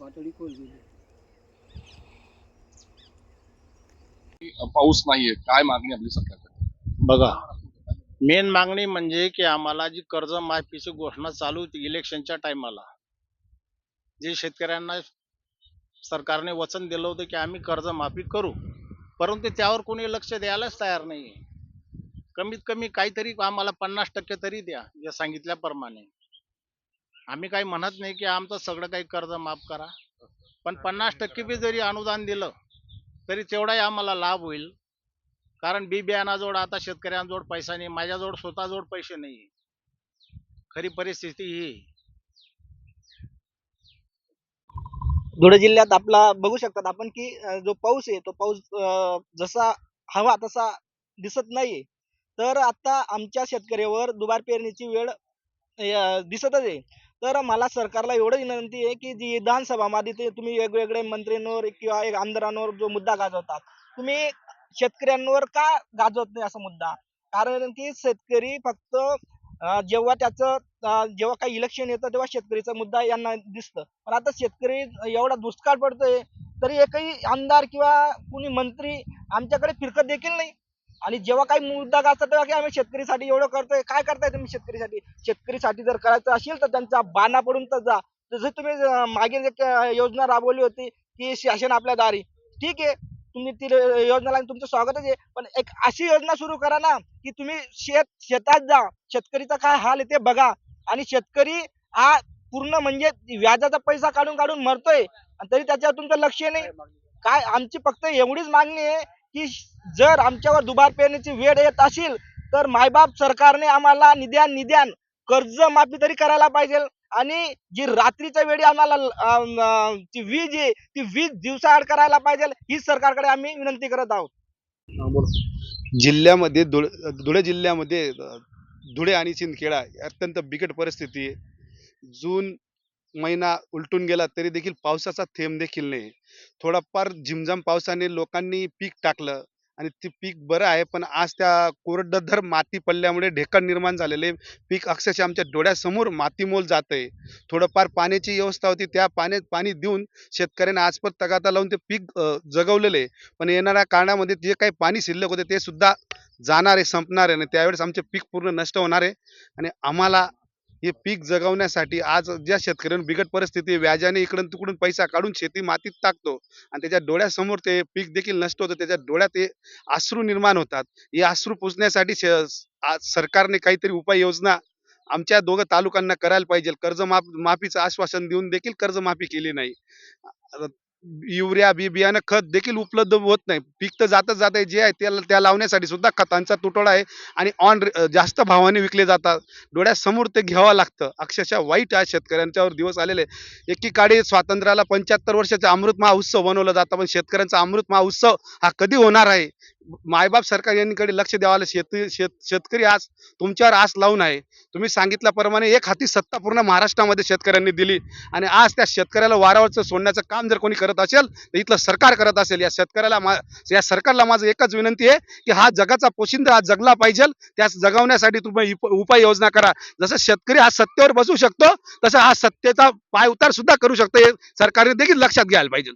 पातळी पाऊस नाहीये काय मागणी आपली सरकारकडे? बघा मेन मागणी म्हणजे की आम्हाला जी कर्ज माफीची घोषणा चालू होती इलेक्शनच्या टायमाला जे शेतकऱ्यांना सरकारने वचन दिलं होतं की आम्ही कर्ज माफी करू परंतु त्यावर कोणी लक्ष द्यायलाच तयार नाहीये. कमीत कमी काहीतरी आम्हाला पन्नास टक्के तरी द्या जे सांगितल्याप्रमाणे. आम्ही काही म्हणत नाही की आमचं सगळं काही कर्ज माफ करा पण पन्नास टक्के बी जरी अनुदान दिलं तरी तेवढाही आम्हाला लाभ होईल. कारण बी बियाणाजवळ आता शेतकऱ्यांजवळ पैसा नाही माझ्याजवळ स्वतःजवळ पैसे नाही. खरी परिस्थिती ही. धुळे जिल्ह्यात आपला बघू शकतात आपण की जो पाऊस आहे तो पाऊस जसा हवा तसा दिसत नाहीये. तर आता आमच्या शेतकऱ्यावर दुबार पेरणीची वेळ दिसतच आहे. तर मला सरकारला एवढं विनंती आहे की जी विधानसभामध्ये ते तुम्ही वेगवेगळे मंत्र्यांवर किंवा एक आमदारांवर जो मुद्दा गाजवतात तुम्ही शेतकऱ्यांवर का गाजवत नाही असा मुद्दा? कारण की शेतकरी फक्त जेव्हा त्याचं जेव्हा काही इलेक्शन येतं तेव्हा शेतकरीचा मुद्दा यांना दिसतं. पण आता शेतकरी एवढा दुष्काळ पडतोय तरी एकही आमदार किंवा कुणी मंत्री आमच्याकडे फिरकत देखील नाही. आणि जेव्हा काही मुद्दा गाजतात तेव्हा की आम्ही शेतकरीसाठी एवढं करतोय काय करताय तुम्ही शेतकरीसाठी? शेतकरीसाठी जर करायचं असेल तर त्यांचा बाणा पडून तर जा. जसं तुम्ही मागील मागे एक योजना राबवली होती की शासन आपल्या दारी. ठीक आहे तुम्ही ती योजना योजनाला तुमचं स्वागतच आहे. पण एक अशी योजना सुरू करा ना की तुम्ही शेत शेतात जा. शेतकरीचा काय हाल आहे ते बघा. आणि शेतकरी हा पूर्ण म्हणजे व्याजाचा पैसा काढून काढून मरतोय. आणि तरी त्याच्यावर तुमचं लक्ष नाही. काय आमची फक्त एवढीच मागणी आहे की जर आमच्यावर दुबार पेरणीची वेळ येत असेल तर मायबाप सरकारने आम्हाला निद्यान निद्यान कर्ज माफी तरी करायला पाहिजे. आणि जी रात्रीच्या वेळी आम्हाला ती वीज आहे ती वीज दिवसाआड करायला पाहिजे हीच सरकारकडे आम्ही विनंती करत आहोत. जिल्ह्यामध्ये धुळे धुळे जिल्ह्यामध्ये धुळे आणि सिंदखेडा अत्यंत बिकट परिस्थिती आहे. जून महिना उलटून गेला तरी देखील पावसाचा थेंब देखील नाही. थोडाफार झिमझाम पावसाने लोकांनी पीक टाकलं आणि ते पीक बरं आहे पण आज त्या कोरडधर माती पडल्यामुळे ढेकण निर्माण झालेले पीक अक्षरशः आमच्या डोळ्यासमोर मातीमोल जात आहे थोडंफार पाण्याची व्यवस्था होती त्या पाण्यात पाणी देऊन शेतकऱ्यांना आजपर तगाता लावून ते पीक जगवलेले. पण येणाऱ्या काळामध्ये जे काही पाणी शिल्लक होते ते सुद्धा जाणार आहे संपणार आहे आणि त्यावेळेस आमचे पीक पूर्ण नष्ट होणार आहे. आणि आम्हाला हे पीक जगवण्यासाठी आज ज्या शेतकऱ्यांना बिकट परिस्थिती व्याजाने इकडून तिकडून पैसा काढून शेती मातीत टाकतो आणि त्याच्या डोळ्यासमोर ते पीक देखील नष्ट होतं त्याच्या डोळ्यात ते आश्रू निर्माण होतात. हे आश्रू पुसण्यासाठी आज सरकारने काहीतरी उपाययोजना आमच्या दोघं तालुक्यांना करायला पाहिजे. कर्ज माफ माफीचं आश्वासन देऊन देखील कर्जमाफी केली नाही. युरिया बी बियाणं खत देखील उपलब्ध होत नाही. पीक तर जातच जात आहे जे आहे त्याला त्या लावण्यासाठी सुद्धा खतांचा तुटवडा आहे आणि ऑन जास्त भावाने विकले जातात. डोळ्यासमोर ते घ्यावं लागतं. अक्षरशः वाईट आहे शेतकऱ्यांच्यावर दिवस आलेले एकीकाळी स्वातंत्र्याला पंच्याहत्तर वर्षाचा अमृत महोत्सव बनवला जातं पण शेतकऱ्यांचा अमृत महोत्सव हा कधी होणार आहे? मायबाप सरकार यांनीकडे लक्ष द्यावाला शेत शेत शेतकरी आज तुमच्यावर आस लावून आहे. तुम्ही सांगितल्याप्रमाणे एक हाती सत्ता पूर्ण महाराष्ट्रामध्ये शेतकऱ्यांनी दिली. आणि आज त्या शेतकऱ्याला वारावरचं सोडण्याचं काम जर कोणी करत असेल तर इथलं सरकार करत असेल. या शेतकऱ्याला मा या सरकारला माझं एकच विनंती आहे की हा जगाचा पोशिंदा आज जगला पाहिजे. त्यास जगवण्यासाठी तुम्ही उपाययोजना करा. जसं शेतकरी हा सत्तेवर बसू शकतो तसं हा सत्तेचा पाय उतार सुद्धा करू शकतो. हे सरकारने देखील लक्षात घ्यायला पाहिजे.